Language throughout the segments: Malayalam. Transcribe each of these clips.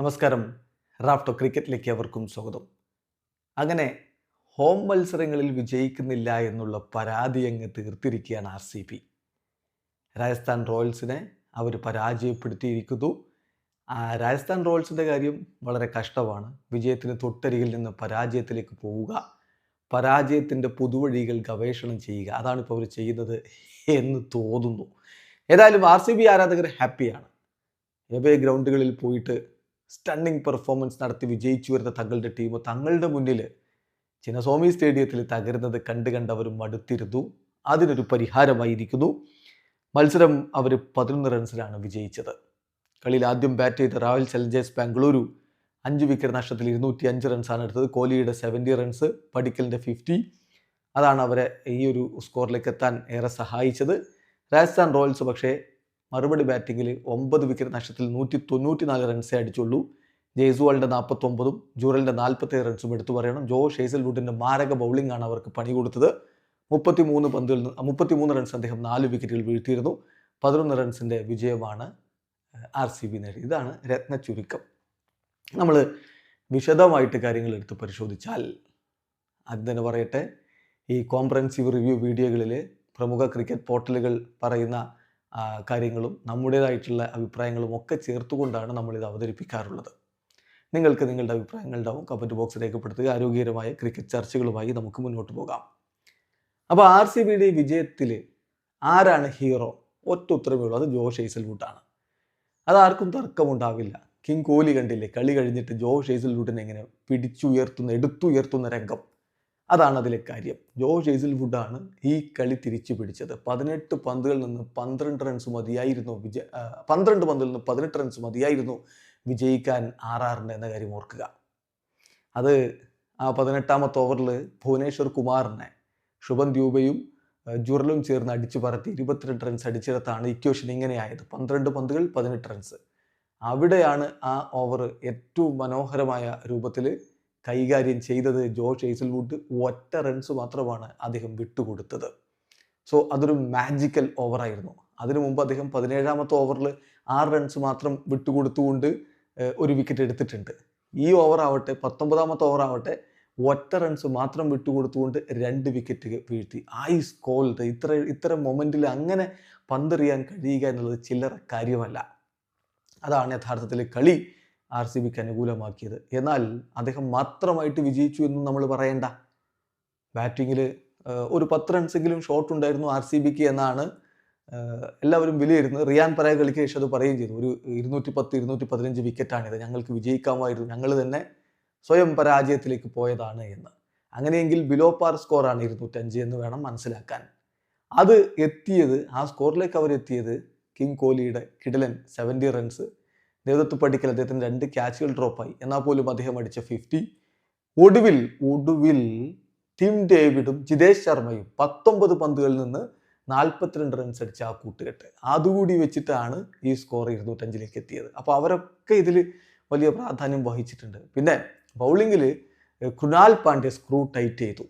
നമസ്കാരം. റാഫ്റ്റോ ക്രിക്കറ്റിലേക്ക് അവർക്കും സ്വാഗതം. അങ്ങനെ ഹോം മത്സരങ്ങളിൽ വിജയിക്കുന്നില്ല എന്നുള്ള പരാതി അങ്ങ് തീർത്തിരിക്കുകയാണ് ആർ സി ബി. രാജസ്ഥാൻ റോയൽസിനെ അവർ പരാജയപ്പെടുത്തിയിരിക്കുന്നു. രാജസ്ഥാൻ റോയൽസിന്റെ കാര്യം വളരെ കഷ്ടമാണ്. വിജയത്തിന് തൊട്ടരികിൽ നിന്ന് പരാജയത്തിലേക്ക് പോവുക. പരാജയത്തിന്റെ പുതുവഴികൾ ഗവേഷണം ചെയ്യുക. അതാണ് ഇപ്പോൾ അവർ ചെയ്യുന്നത് എന്ന് തോന്നുന്നു. ഏതായാലും ആർ സി ബി ആരാധകർ ഹാപ്പിയാണ്. എവേ ഗ്രൗണ്ടുകളിൽ പോയിട്ട് സ്റ്റണ്ണിങ് പെർഫോമൻസ് നടത്തി വിജയിച്ചു വരുന്ന തങ്ങളുടെ ടീം തങ്ങളുടെ മുന്നിൽ ചിന്നസ്വാമി സ്റ്റേഡിയത്തിൽ തകരുന്നത് കണ്ട് കണ്ട് അവർ മടുത്തിരുന്നു. അതിനൊരു പരിഹാരമായിരിക്കുന്നു. മത്സരം അവർ പതിനൊന്ന് റൺസിലാണ് വിജയിച്ചത്. കളിയിൽ ആദ്യം ബാറ്റ് ചെയ്ത റോയൽ ചലഞ്ചേഴ്സ് ബാംഗ്ലൂരു അഞ്ച് വിക്കറ്റ് നഷ്ടത്തിൽ ഇരുന്നൂറ്റി അഞ്ച് റൺസാണ് എടുത്തത്. കോഹ്ലിയുടെ സെവന്റി റൺസ് പടിക്കലിന്റെ ഫിഫ്റ്റി അതാണ് അവരെ ഈ ഒരു സ്കോറിലേക്ക് എത്താൻ ഏറെ സഹായിച്ചത്. രാജസ്ഥാൻ റോയൽസ് പക്ഷേ മറുപടി ബാറ്റിങ്ങിൽ ഒമ്പത് വിക്കറ്റ് നഷ്ടത്തിൽ നൂറ്റി തൊണ്ണൂറ്റി നാല് റൺസേ അടിച്ചുള്ളൂ. ജയ്സുവാളിന്റെ നാൽപ്പത്തൊമ്പതും ജൂറലിന്റെ നാൽപ്പത്തേഴ് റൺസും എടുത്തു പറയണം. ജോ ഷേസൽവുഡിന്റെ മാരക ബൗളിംഗ് ആണ് അവർക്ക് പണി കൊടുത്തത്. മുപ്പത്തി മൂന്ന് പന്തുകളിൽ മുപ്പത്തി മൂന്ന് റൺസ് അദ്ദേഹം നാല് വിക്കറ്റുകൾ വീഴ്ത്തിയിരുന്നു. പതിനൊന്ന് റൺസിന്റെ വിജയമാണ് ആർ സി ബി നേടി. ഇതാണ് രത്ന ചുരുക്കം. നമ്മൾ വിശദമായിട്ട് കാര്യങ്ങൾ എടുത്ത് പരിശോധിച്ചാൽ അത് തന്നെ പറയട്ടെ. ഈ കോംപ്രഹെൻസീവ് റിവ്യൂ വീഡിയോകളിൽ പ്രമുഖ ക്രിക്കറ്റ് പോർട്ടലുകൾ പറയുന്ന കാര്യങ്ങളും നമ്മുടേതായിട്ടുള്ള അഭിപ്രായങ്ങളും ഒക്കെ ചേർത്തുകൊണ്ടാണ് നമ്മളിത് അവതരിപ്പിക്കാറുള്ളത്. നിങ്ങൾക്ക് നിങ്ങളുടെ അഭിപ്രായങ്ങൾ ഉണ്ടാവും കമന്റ് ബോക്സ് രേഖപ്പെടുത്തുക. ആരോഗ്യകരമായ ക്രിക്കറ്റ് ചർച്ചകളുമായി നമുക്ക് മുന്നോട്ട് പോകാം. അപ്പോൾ ആർ സി ബിയുടെ വിജയത്തിൽ ആരാണ് ഹീറോ? ഒറ്റ ഉത്തരവേ ഉള്ളൂ. അത് ജോഷ് ഹേസൽവുഡാണ്. അതാർക്കും തർക്കമുണ്ടാവില്ല. കിങ് കോഹ്ലി കണ്ടില്ലേ? കളി കഴിഞ്ഞിട്ട് ജോഷ് ഹേസൽവുഡിനെ എങ്ങനെ പിടിച്ചുയർത്തുന്ന എടുത്തുയർത്തുന്ന രംഗം. അതാണ് അതിലെ കാര്യം. ജോഷ് ഹേസിൽവുഡാണ് ഈ കളി തിരിച്ചു പിടിച്ചത്. പതിനെട്ട് പന്തുകളിൽ നിന്ന് പന്ത്രണ്ട് റൺസ് മതിയായിരുന്നു വിജയ ആ, പന്ത്രണ്ട് പന്തിൽ നിന്ന് പതിനെട്ട് റൺസ് മതിയായിരുന്നു വിജയിക്കാൻ ആർ ആറിന്റെ എന്ന കാര്യം ഓർക്കുക. അത് ആ പതിനെട്ടാമത്തെ ഓവറിൽ ഭുവനേശ്വർ കുമാറിനെ ശുഭൻ ദ്യൂബയും ജുറലും ചേർന്ന് അടിച്ചു പറത്തി ഇരുപത്തിരണ്ട് റൺസ് അടിച്ചിടത്താണ് ഇക്വേഷൻ ഇങ്ങനെയായത് പന്ത്രണ്ട് പന്തുകൾ പതിനെട്ട് റൺസ് അവിടെയാണ് ആ ഓവർ ഏറ്റവും മനോഹരമായ രൂപത്തിൽ കൈകാര്യം ചെയ്തത് ജോഷ് ഏസൽവുഡ് ഒറ്റ റൺസ് മാത്രമാണ് അദ്ദേഹം വിട്ടുകൊടുത്തത്. സോ അതൊരു മാജിക്കൽ ഓവറായിരുന്നു അതിനു മുമ്പ് അദ്ദേഹം പതിനേഴാമത്തെ ഓവറിൽ ആറ് റൺസ് മാത്രം വിട്ടുകൊടുത്തുകൊണ്ട് ഒരു വിക്കറ്റ് എടുത്തിട്ടുണ്ട്. ഈ ഓവറാവട്ടെ പത്തൊമ്പതാമത്തെ ഓവറാവട്ടെ ഒറ്റ റൺസ് മാത്രം വിട്ടുകൊടുത്തുകൊണ്ട് രണ്ട് വിക്കറ്റ് വീഴ്ത്തി. ഐസ് കോൾഡ് ഇത്ര ഇത്തരം മൊമെന്റിൽ അങ്ങനെ പന്തെറിയാൻ കഴിയുക എന്നുള്ളത് ചില്ലറ കാര്യമല്ല. അതാണ് യഥാർത്ഥത്തിൽ കളി. ആർ സി ബിക്ക് അനുകൂലമാക്കിയത്. എന്നാൽ അദ്ദേഹം മാത്രമായിട്ട് വിജയിച്ചു എന്നും നമ്മൾ പറയേണ്ട. ബാറ്റിങ്ങിൽ ഒരു പത്ത് റൺസെങ്കിലും ഷോട്ട് ഉണ്ടായിരുന്നു ആർ സി ബിക്ക് എന്നാണ് എല്ലാവരും വിലയിരുന്നത്. റിയാൻ പറയാൻ കളിക്ക് ശേഷം അത് പറയുകയും ചെയ്തു. ഒരു ഇരുന്നൂറ്റി പത്ത് ഇരുന്നൂറ്റി പതിനഞ്ച് വിക്കറ്റാണിത്. ഞങ്ങൾക്ക് വിജയിക്കാമായിരുന്നു. ഞങ്ങൾ തന്നെ സ്വയം പരാജയത്തിലേക്ക് പോയതാണ് എന്ന്. അങ്ങനെയെങ്കിൽ ബിലോ പാർ സ്കോറാണ് ഇരുന്നൂറ്റഞ്ച് എന്ന് വേണം മനസ്സിലാക്കാൻ. അത് എത്തിയത് ആ സ്കോറിലേക്ക് അവരെത്തിയത് കിങ് കോഹ്ലിയുടെ കിടലൻ സെവന്റി റൺസ് ദേവദത്ത് പടിക്കൽ അദ്ദേഹത്തിന് രണ്ട് ക്യാച്ചുകൾ ഡ്രോപ്പായി എന്നാൽ പോലും അദ്ദേഹം അടിച്ച ഫിഫ്റ്റി ഒടുവിൽ ഒടുവിൽ ടിം ഡേവിഡും ജിതേഷ് ശർമ്മയും പത്തൊമ്പത് പന്തുകളിൽ നിന്ന് നാൽപ്പത്തിരണ്ട് റൺസ് അടിച്ച ആ കൂട്ടുകെട്ട്. അതുകൂടി വെച്ചിട്ടാണ് ഈ സ്കോർ ഇരുന്നൂറ്റഞ്ചിലേക്ക് എത്തിയത്. അപ്പോൾ അവരൊക്കെ ഇതിൽ വലിയ പ്രാധാന്യം വഹിച്ചിട്ടുണ്ട്. പിന്നെ ബൗളിങ്ങിൽ കുനാൽ പാണ്ഡ്യ സ്ക്രൂ ടൈറ്റ് ചെയ്തു.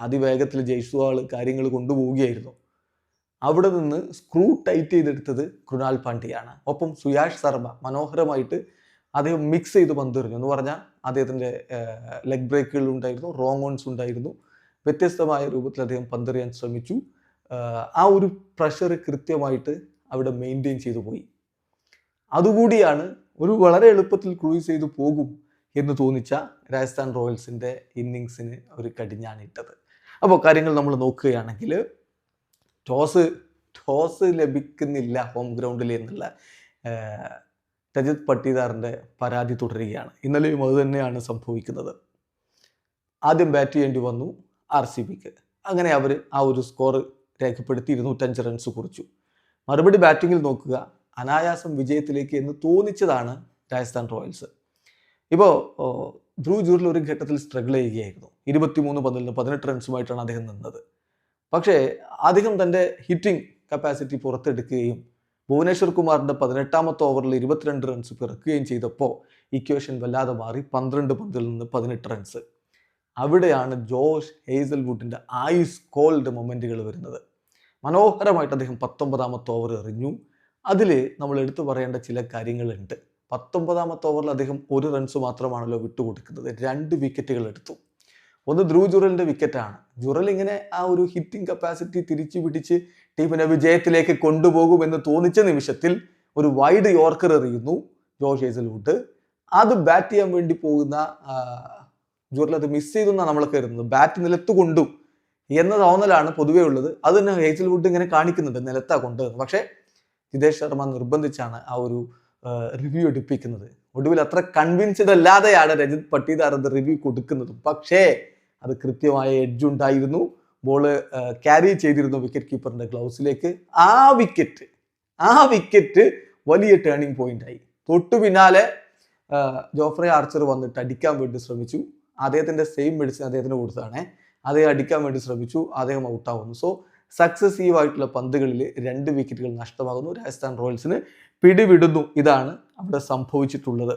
അതിവേഗത്തിൽ ജയ്സ്വാൾ കാര്യങ്ങൾ കൊണ്ടുപോവുകയായിരുന്നു. അവിടെ നിന്ന് സ്ക്രൂ ടൈറ്റ് ചെയ്തെടുത്തത് കൃണാൽ പാണ്ഡ്യയാണ്. ഒപ്പം സുയാഷ് ശർമ്മ മനോഹരമായിട്ട് അദ്ദേഹം മിക്സ് ചെയ്ത് പന്തെറിഞ്ഞു. എന്ന് പറഞ്ഞാൽ അദ്ദേഹത്തിന്റെ ലെഗ് ബ്രേക്കുകൾ ഉണ്ടായിരുന്നു റോങ് ഓൺസ് ഉണ്ടായിരുന്നു. വ്യത്യസ്തമായ രൂപത്തിൽ അദ്ദേഹം പന്തെറിയാൻ ശ്രമിച്ചു. ആ ഒരു പ്രഷർ കൃത്യമായിട്ട് അവിടെ മെയിന്റെയിൻ ചെയ്തു പോയി. അതുകൂടിയാണ് ഒരു വളരെ എളുപ്പത്തിൽ ക്രൂയിസ് ചെയ്തു പോകും എന്ന് തോന്നിച്ച രാജസ്ഥാൻ റോയൽസിന്റെ ഇന്നിങ്സിന് ഒരു കടിഞ്ഞാണിട്ടത്. അപ്പോൾ കാര്യങ്ങൾ നമ്മൾ നോക്കുകയാണെങ്കിൽ ടോസ് ടോസ് ലഭിക്കുന്നില്ല ഹോം ഗ്രൗണ്ടിൽ എന്നുള്ള രജിത് പട്ടീദാറിന്റെ പരാതി തുടരുകയാണ്. ഇന്നലെയും അത് തന്നെയാണ് സംഭവിക്കുന്നത്. ആദ്യം ബാറ്റ് ചെയ്യേണ്ടി വന്നു ആർ സി ബിക്ക്. അങ്ങനെ അവർ ആ ഒരു സ്കോർ രേഖപ്പെടുത്തി ഇരുന്നൂറ്റഞ്ച് റൺസ് കുറിച്ചു. മറുപടി ബാറ്റിങ്ങിൽ നോക്കുക അനായാസം വിജയത്തിലേക്ക് എന്ന് തോന്നിച്ചതാണ് രാജസ്ഥാൻ റോയൽസ്. ഇപ്പോൾ ധ്രുവ് ജൂറിൽ ഒരു ഘട്ടത്തിൽ സ്ട്രഗിൾ ചെയ്യുകയായിരുന്നു. ഇരുപത്തിമൂന്ന് പന്തിൽ നിന്ന് പതിനെട്ട് റൺസുമായിട്ടാണ് അദ്ദേഹം നിന്നത്. പക്ഷേ അദ്ദേഹം തന്റെ ഹിറ്റിംഗ് കപ്പാസിറ്റി പുറത്തെടുക്കുകയും ഭുവനേശ്വർ കുമാറിന്റെ പതിനെട്ടാമത്തെ ഓവറിൽ ഇരുപത്തിരണ്ട് റൺസ് പിറക്കുകയും ചെയ്തപ്പോൾ ഇക്വേഷൻ വല്ലാതെ മാറി പന്ത്രണ്ട് പന്തിൽ നിന്ന് പതിനെട്ട് റൺസ് അവിടെയാണ് ജോഷ് ഹേസൽവുഡിന്റെ ഐസ് കോൾഡ് മൊമെന്റുകൾ വരുന്നത്. മനോഹരമായിട്ട് അദ്ദേഹം പത്തൊമ്പതാമത്തെ ഓവർ എറിഞ്ഞു. അതിൽ നമ്മൾ എടുത്തു പറയേണ്ട ചില കാര്യങ്ങളുണ്ട്. പത്തൊമ്പതാമത്തെ ഓവറിൽ അദ്ദേഹം ഒരു റൺസ് മാത്രമാണല്ലോ വിട്ടുകൊടുക്കുന്നത്. രണ്ട് വിക്കറ്റുകൾ എടുത്തു. ഒന്ന് ധ്രുവ് ജുറലിന്റെ വിക്കറ്റാണ് ജുറൽ ഇങ്ങനെ ആ ഒരു ഹിറ്റിംഗ് കപ്പാസിറ്റി തിരിച്ചു പിടിച്ച് ടീമിനെ വിജയത്തിലേക്ക് കൊണ്ടുപോകും എന്ന് തോന്നിച്ച നിമിഷത്തിൽ ഒരു വൈഡ് യോർക്കർ എറിയുന്നു ജോഷ് ഹേസൽവുഡ്. അത് ബാറ്റ് ചെയ്യാൻ വേണ്ടി പോകുന്ന ജുറൽ അത് മിസ് ചെയ്തു എന്നാണ് നമ്മൾ കരുതുന്നത്. ബാറ്റ് നിലത്ത് കൊണ്ടു എന്ന തോന്നലാണ് പൊതുവേ ഉള്ളത്. അത് തന്നെ ഹേസൽവുഡ് ഇങ്ങനെ കാണിക്കുന്നുണ്ട് നിലത്താ കൊണ്ട് പക്ഷേ ജിതേഷ് ശർമ്മ നിർബന്ധിച്ചാണ് ആ ഒരു റിവ്യൂ എടുപ്പിക്കുന്നത്. ഒടുവിൽ അത്ര കൺവിൻസ്ഡ് അല്ലാതെയാണ് രജിത് പട്ടീദാർ അത് റിവ്യൂ കൊടുക്കുന്നത്. പക്ഷേ അത് കൃത്യമായ എഡ്ജ് ഉണ്ടായിരുന്നു. ബോൾ ക്യാരി ചെയ്തിരുന്നു വിക്കറ്റ് കീപ്പറിന്റെ ഗ്ലൗസിലേക്ക് ആ വിക്കറ്റ് ആ വിക്കറ്റ് വലിയ ടേണിംഗ് പോയിന്റ് ആയി. തൊട്ടു പിന്നാലെ ജോഫ്രെ ആർച്ചർ വന്നിട്ട് അടിക്കാൻ വേണ്ടി ശ്രമിച്ചു. അദ്ദേഹത്തിന്റെ സെയിം മെഡിസിൻ അദ്ദേഹത്തിന് കൊടുത്തതാണ്. അദ്ദേഹം അടിക്കാൻ വേണ്ടി ശ്രമിച്ചു. അദ്ദേഹം ഔട്ടാവുന്നു സോ സക്സസീവ് ആയിട്ടുള്ള പന്തുകളിൽ രണ്ട് വിക്കറ്റുകൾ നഷ്ടമാകുന്നു. രാജസ്ഥാൻ റോയൽസിന് പിടിവിടുന്നു. ഇതാണ് അവിടെ സംഭവിച്ചിട്ടുള്ളത്.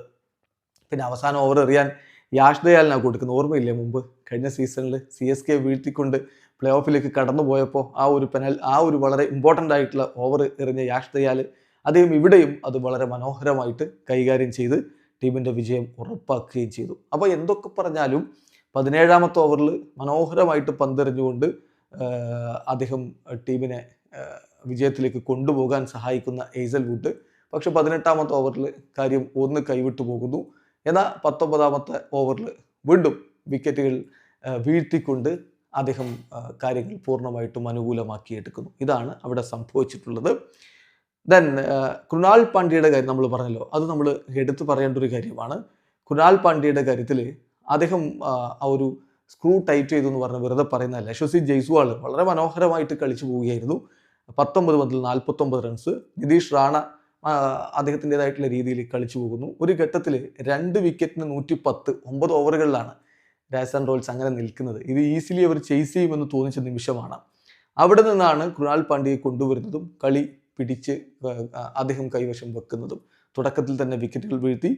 പിന്നെ അവസാന ഓവർ എറിയാൻ യാഷ് ദയാലിനാണ് കൊടുക്കുന്നത് ഓർമ്മയില്ലേ മുമ്പ്? കഴിഞ്ഞ സീസണിൽ സി എസ് കെ വീഴ്ത്തിക്കൊണ്ട് പ്ലേ ഓഫിലേക്ക് കടന്നു പോയപ്പോൾ ആ ഒരു പെനൽ ആ ഒരു വളരെ ഇമ്പോർട്ടന്റ് ആയിട്ടുള്ള ഓവർ എറിഞ്ഞ യാഷ്ദയാൽ അദ്ദേഹം ഇവിടെയും അത് വളരെ മനോഹരമായിട്ട് കൈകാര്യം ചെയ്ത് ടീമിന്റെ വിജയം ഉറപ്പാക്കുകയും ചെയ്തു. അപ്പോൾ എന്തൊക്കെ പറഞ്ഞാലും പതിനേഴാമത്തെ ഓവറിൽ മനോഹരമായിട്ട് പന്തെറിഞ്ഞുകൊണ്ട് അദ്ദേഹം ടീമിനെ വിജയത്തിലേക്ക് കൊണ്ടുപോകാൻ സഹായിക്കുന്ന എയ്സൽ വുഡ് പക്ഷെ പതിനെട്ടാമത്തെ ഓവറിൽ കാര്യം ഒന്ന് കൈവിട്ടു പോകുന്നു. എന്നാൽ പത്തൊമ്പതാമത്തെ ഓവറിൽ വീണ്ടും വിക്കറ്റുകൾ വീഴ്ത്തിക്കൊണ്ട് അദ്ദേഹം കാര്യങ്ങൾ പൂർണമായിട്ടും അനുകൂലമാക്കിയെടുക്കുന്നു ഇതാണ് അവിടെ സംഭവിച്ചിട്ടുള്ളത്. ദെൻ കൃണാൽ പാണ്ഡ്യയുടെ കാര്യം നമ്മൾ പറഞ്ഞല്ലോ. അത് നമ്മൾ എടുത്തു പറയേണ്ട ഒരു കാര്യമാണ്. കൃണാൽ പാണ്ഡ്യയുടെ കാര്യത്തിൽ അദ്ദേഹം ആ, ഒരു സ്ക്രൂ ടൈറ്റ് ചെയ്തു എന്ന് പറഞ്ഞ വെറുതെ പറയുന്നതല്ല യശസ്വി ജയ്സ്വാൾ വളരെ മനോഹരമായിട്ട് കളിച്ചു പോവുകയായിരുന്നു. പത്തൊമ്പത് മുതൽ നാൽപ്പത്തൊമ്പത് റൺസ് നിതീഷ് റാണ അദ്ദേഹത്തിന്റെതായിട്ടുള്ള രീതിയിൽ കളിച്ചു പോകുന്നു. ഒരു ഘട്ടത്തിൽ രണ്ട് വിക്കറ്റിന് നൂറ്റി പത്ത് ഒമ്പത് ഓവറുകളിലാണ് രാജസ്ഥാൻ റോയൽസ് അങ്ങനെ നിൽക്കുന്നത്. ഇത് ഈസിലി അവർ ചേസ് ചെയ്യുമെന്ന് തോന്നിച്ച നിമിഷമാണ്. അവിടെ നിന്നാണ് കൃണാൽ പാണ്ഡ്യയെ കൊണ്ടുവരുന്നതും കളി പിടിച്ച് അദ്ദേഹം കൈവശം വെക്കുന്നതും തുടക്കത്തിൽ തന്നെ വിക്കറ്റുകൾ വീഴ്ത്തി.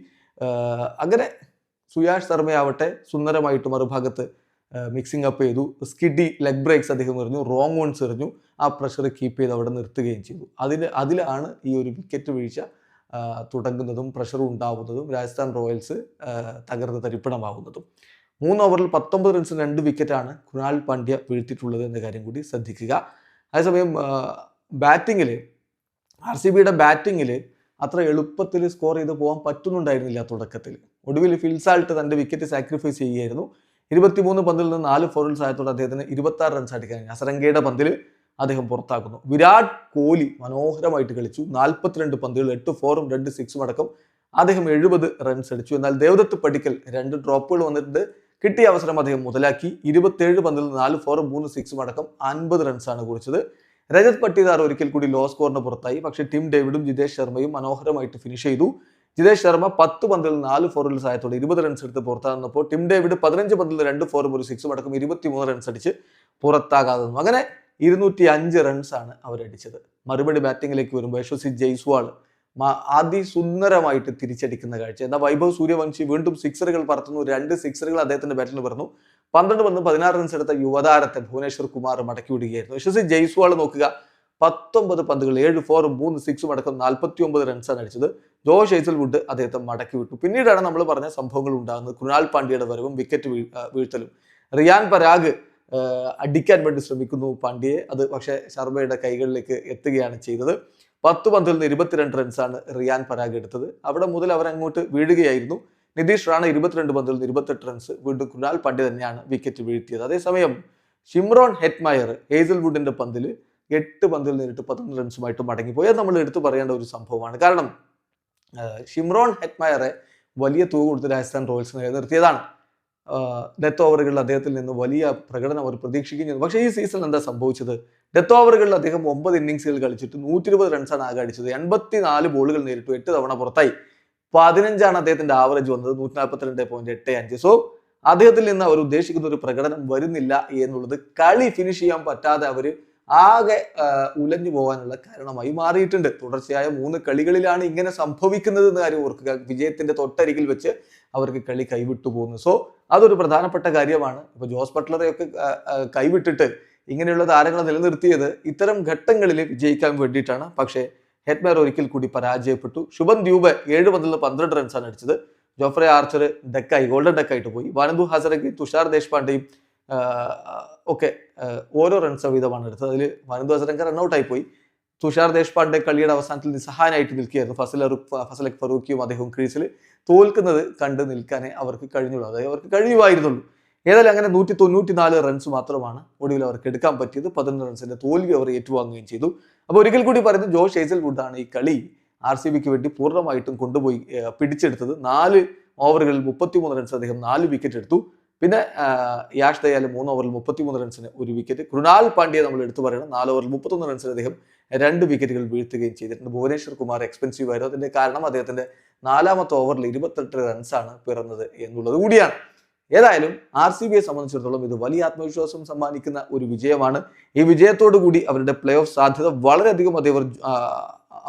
അങ്ങനെ സുയാഷ് ശർമ്മയാവട്ടെ സുന്ദരമായിട്ട് മറുഭാഗത്ത് മിക്സിംഗ് അപ്പ് ചെയ്തു. സ്കിഡി ലെഗ് ബ്രേക്സ് അദ്ദേഹം എറിഞ്ഞു. റോങ് വൺസ് എറിഞ്ഞു. ആ പ്രഷർ കീപ്പ് ചെയ്ത് അവിടെ നിർത്തുകയും ചെയ്തു. അതിന് അതിലാണ് ഈ ഒരു വിക്കറ്റ് വീഴ്ച തുടങ്ങുന്നതും പ്രഷർ ഉണ്ടാവുന്നതും രാജസ്ഥാൻ റോയൽസ് തകർന്ന് തരിപ്പണമാവുന്നതും. മൂന്ന് ഓവറിൽ പത്തൊമ്പത് റൺസിന് രണ്ട് വിക്കറ്റാണ് കുനാൽ പാണ്ഡ്യ വീഴ്ത്തിയിട്ടുള്ളത് എന്ന കാര്യം കൂടി ശ്രദ്ധിക്കുക. അതേസമയം ബാറ്റിങ്ങിൽ ആർ സി ബിയുടെ ബാറ്റിങ്ങിൽ അത്ര എളുപ്പത്തിൽ സ്കോർ ചെയ്ത് പോകാൻ പറ്റുന്നുണ്ടായിരുന്നില്ല തുടക്കത്തിൽ. ഒടുവിൽ ഫിൽസാൾട്ട് തന്റെ വിക്കറ്റ് സാക്രിഫൈസ് ചെയ്യുകയായിരുന്നു. ഇരുപത്തിമൂന്ന് പന്തിൽ നിന്ന് നാല് ഫോറിൽ സഹായത്തോടെ അദ്ദേഹത്തിന് ഇരുപത്തി ആറ് റൺസ് അടിക്കാൻ. അസരങ്കയുടെ പന്തിൽ അദ്ദേഹം പുറത്താക്കുന്നു. വിരാട് കോഹ്ലി മനോഹരമായിട്ട് കളിച്ചു. നാൽപ്പത്തിരണ്ട് പന്തുകൾ എട്ട് ഫോറും രണ്ട് സിക്സും അടക്കം അദ്ദേഹം എഴുപത് റൺസ് അടിച്ചു. എന്നാൽ ദേവദത്ത് പടിക്കൽ രണ്ട് ഡ്രോപ്പുകൾ വന്നിട്ടുണ്ട്. കിട്ടിയ അവസരം അദ്ദേഹം മുതലാക്കി. ഇരുപത്തേഴ് പന്തിൽ നാല് ഫോറും മൂന്ന് സിക്സും അടക്കം അൻപത് റൺസാണ് കുറിച്ചത്. രജത് പട്ടിദാർ ഒരിക്കൽ കൂടി ലോ സ്കോറിന് പുറത്തായി. പക്ഷേ ടിം ഡേവിഡും ജിതേഷ് ശർമ്മയും മനോഹരമായിട്ട് ഫിനിഷ് ചെയ്തു. ജിതേഷ് ശർമ്മ പത്ത് പന്തിൽ നാല് ഫോറിൽ സഹായത്തോടെ ഇരുപത് റൺസ് എടുത്ത് പുറത്താകുന്നപ്പോൾ ടിം ഡേവിഡ് പതിനഞ്ച് പന്തിൽ രണ്ട് ഫോറും ഒരു സിക്സും അടക്കം ഇരുപത്തിമൂന്ന് റൺസ് അടിച്ച് പുറത്താകാതെ അങ്ങനെ ഇരുന്നൂറ്റി അഞ്ച് റൺസാണ് അവരടിച്ചത്. മറുപടി ബാറ്റിംഗിലേക്ക് വരുമ്പോൾ യശസ്വി ജയ്സ്വാൾ അതിസുന്ദരമായിട്ട് തിരിച്ചടിക്കുന്ന കാഴ്ച. എന്നാൽ വൈഭവ് സൂര്യവംശി വീണ്ടും സിക്സറുകൾ പറത്തുന്നു. രണ്ട് സിക്സറുകൾ അദ്ദേഹത്തിന്റെ ബാറ്റിൽ പറഞ്ഞു പന്ത്രണ്ട് പന്ത് പതിനാറ് റൺസ് എടുത്ത യുവതാരത്തെ ഭുവനേശ്വർ കുമാർ മടക്കി വിടുകയായിരുന്നു യശസ്വി ജയ്സ്വാൾ നോക്കുക. പത്തൊമ്പത് പന്തുകൾ ഏഴ് ഫോറും മൂന്ന് സിക്സും അടക്കം നാൽപ്പത്തി ഒമ്പത് റൺസാണ് അടിച്ചത്. ജോഷ് ഹേസൽവുഡ് അദ്ദേഹത്തെ മടക്കി വിട്ടു. പിന്നീടാണ് നമ്മൾ പറഞ്ഞ സംഭവങ്ങൾ ഉണ്ടാകുന്നത്. കൃണാൽ പാണ്ഡ്യയുടെ വരവും വിക്കറ്റ് വീഴ്ത്തലും. റിയാൻ പരാഗ് അടിക്കാൻ വേണ്ടി ശ്രമിക്കുന്നു പാണ്ഡ്യയെ. അത് പക്ഷേ ശർമ്മയുടെ കൈകളിലേക്ക് എത്തുകയാണ് ചെയ്തത്. പത്ത് പന്തിൽ നിന്ന് ഇരുപത്തിരണ്ട് റൺസാണ് റിയാൻ പരാഗ് എടുത്തത്. അവിടെ മുതൽ അവർ അങ്ങോട്ട് വീഴുകയായിരുന്നു. നിതീഷ് റാണ ഇരുപത്തിരണ്ട് പന്തിൽ നിന്ന് ഇരുപത്തെട്ട് റൺസ് വീണ്ടും കുനാൽ പാണ്ഡ്യ തന്നെയാണ് വിക്കറ്റ് വീഴ്ത്തിയത്. അതേസമയം ഷിംറോൺ ഹെറ്റ്മയർ ഹേസൽവുഡിന്റെ പന്തിൽ എട്ട് പന്തിൽ നേരിട്ട് പതിനൊന്ന് റൺസുമായിട്ട് മടങ്ങിപ്പോയി. അത് നമ്മൾ എടുത്തു പറയേണ്ട ഒരു സംഭവമാണ്. കാരണം ഷിംറോൺ ഹെറ്റ്മയറെ വലിയ തുക കൊടുത്ത് രാജസ്ഥാൻ റോയൽസ് നിലനിർത്തിയതാണ് ഡെത്ത് ഓവറുകളിൽ അദ്ദേഹത്തിൽ നിന്ന് വലിയ പ്രകടനം അവർ പ്രതീക്ഷിക്കുന്നു. പക്ഷേ ഈ സീസണിൽ എന്താ സംഭവിച്ചത്? ഡെത്ത് ഓവറുകളിൽ അദ്ദേഹം ഒമ്പത് ഇന്നിങ്സുകൾ കളിച്ചിട്ട് നൂറ്റി ഇരുപത് റൺസാണ് ആകെ അടിച്ചത്. എൺപത്തി നാല് ബോളുകൾ നേരിട്ടു. എട്ട് തവണ പുറത്തായി. പതിനഞ്ചാണ് അദ്ദേഹത്തിന്റെ ആവറേജ് വന്നത്. നൂറ്റി നാൽപ്പത്തിരണ്ട് പോയിന്റ് എട്ട് അഞ്ച്. സോ അദ്ദേഹത്തിൽ നിന്ന് അവർ ഉദ്ദേശിക്കുന്ന ഒരു പ്രകടനം വരുന്നില്ല എന്നുള്ളത് കളി ഫിനിഷ് ചെയ്യാൻ പറ്റാതെ അവർ ആകെ ഉലഞ്ഞു പോകാനുള്ള കാരണമായി മാറിയിട്ടുണ്ട്. തുടർച്ചയായ മൂന്ന് കളികളിലാണ് ഇങ്ങനെ സംഭവിക്കുന്നത് എന്ന കാര്യം ഓർക്കുക. വിജയത്തിന്റെ തൊട്ടരികിൽ വെച്ച് അവർക്ക് കളി കൈവിട്ടു പോകുന്നു. സോ അതൊരു പ്രധാനപ്പെട്ട കാര്യമാണ്. ഇപ്പൊ ജോസ് ബട്ട്ലറെയൊക്കെ കൈവിട്ടിട്ട് ഇങ്ങനെയുള്ള താരങ്ങളെ നിലനിർത്തിയത് ഇത്തരം ഘട്ടങ്ങളിൽ വിജയിക്കാൻ വേണ്ടിയിട്ടാണ്. പക്ഷേ ഹെറ്റ്മാർ ഒരിക്കൽ കൂടി പരാജയപ്പെട്ടു. ശുഭൻ ദ്യൂബ് ഏഴ് പന്തിൽ പന്ത്രണ്ട് റൺസാണ് അടിച്ചത്. ജോഫ്രെ ആർച്ചർ ഡെക്കായി ഗോൾഡൻ ഡെക്കായിട്ട് പോയി. വനന്തു ഹസരയ്ക്ക് തുഷാർ ദേശ്പാണ്ഡെയും ഒക്കെ ഓരോ റൺസ് വീതമാണ് എടുത്തത്. അതിൽ വനന്തു ഹസരങ്ക റണ്ണൌട്ടായി പോയി തുഷാർ ദേശ്പാണ്ഡെ കളിയുടെ അവസാനത്തിൽ നിസ്സഹായനായിട്ട് നിൽക്കുകയായിരുന്നു. ഫസൽ ഫസൽ ഫസലക് ഫറൂഖിയും അദ്ദേഹവും ക്രീസിൽ തോൽക്കുന്നത് കണ്ട് നിൽക്കാനേ അവർക്ക് കഴിഞ്ഞുള്ളൂ. അതായത് അവർക്ക് കഴിയുമായിരുന്നുള്ളൂ. ഏതായാലും അങ്ങനെ നൂറ്റി തൊണ്ണൂറ്റി നാല് റൺസ് മാത്രമാണ് ഒടുവിൽ അവർക്ക് എടുക്കാൻ പറ്റിയത്. പതിനൊന്ന് റൺസിന്റെ തോൽവി അവർ ഏറ്റുവാങ്ങുകയും ചെയ്തു. അപ്പോൾ ഒരിക്കൽ കൂടി പറയുന്നത് ജോഷ് ആണ് ഈ കളി ആർ സി ബിക്ക് വേണ്ടി പൂർണമായിട്ടും കൊണ്ടുപോയി പിടിച്ചെടുത്തത്. നാല് ഓവറുകളിൽ മുപ്പത്തിമൂന്ന് റൺസ് അദ്ദേഹം നാല് വിക്കറ്റ് എടുത്തു. പിന്നെ യാഷ് ദയാൽ മൂന്ന് ഓവറിൽ മുപ്പത്തിമൂന്ന് റൺസിന് ഒരു വിക്കറ്റ് കൃണാൽ പാണ്ഡ്യ നമ്മൾ എടുത്തു പറയണം. നാല് ഓവറിൽ മുപ്പത്തൊന്ന് റൺസിന് അദ്ദേഹം രണ്ട് വിക്കറ്റുകൾ വീഴ്ത്തുകയും ചെയ്തിട്ടുണ്ട്. ഭുവനേശ്വർ കുമാർ എക്സ്പെൻസീവ് ആയിരുന്നു. അതിന്റെ കാരണം അദ്ദേഹത്തിന്റെ നാലാമത്തെ ഓവറിൽ ഇരുപത്തെട്ട് റൺസാണ് പിറന്നത് എന്നുള്ളത് കൂടിയാണ്. ഏതായാലും ആർ സി ബിയെ സംബന്ധിച്ചിടത്തോളം ഇത് വലിയ ആത്മവിശ്വാസം സമ്മാനിക്കുന്ന ഒരു വിജയമാണ്. ഈ വിജയത്തോടു കൂടി അവരുടെ പ്ലേ ഓഫ് സാധ്യത വളരെയധികം അതേവർ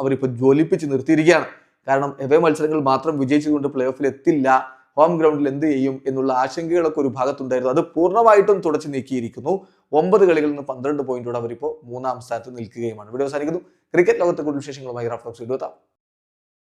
അവരിപ്പോൾ ജ്വലിപ്പിച്ച് നിർത്തിയിരിക്കുകയാണ്. കാരണം എവേ മത്സരങ്ങൾ മാത്രം വിജയിച്ചുകൊണ്ട് പ്ലേ ഓഫിൽ എത്തില്ല. ഹോം ഗ്രൗണ്ടിൽ എന്ത് ചെയ്യും എന്നുള്ള ആശങ്കകളൊക്കെ ഒരു ഭാഗത്തുണ്ടായിരുന്നു. അത് പൂർണമായിട്ടും തുടച്ചു നീക്കിയിരിക്കുന്നു. ഒമ്പത് കളികളിൽ നിന്ന് പന്ത്രണ്ട് പോയിന്റോടെ അവരിപ്പോൾ മൂന്നാം സ്ഥാനത്ത് നിൽക്കുകയുമാണ്. ഇവിടെ അവസാനിക്കുന്നു. ക്രിക്കറ്റ് ലോകത്തെ കൂടുതൽ വിശേഷങ്ങളുമായി റഫ്ലോക്സ് എഴുതാം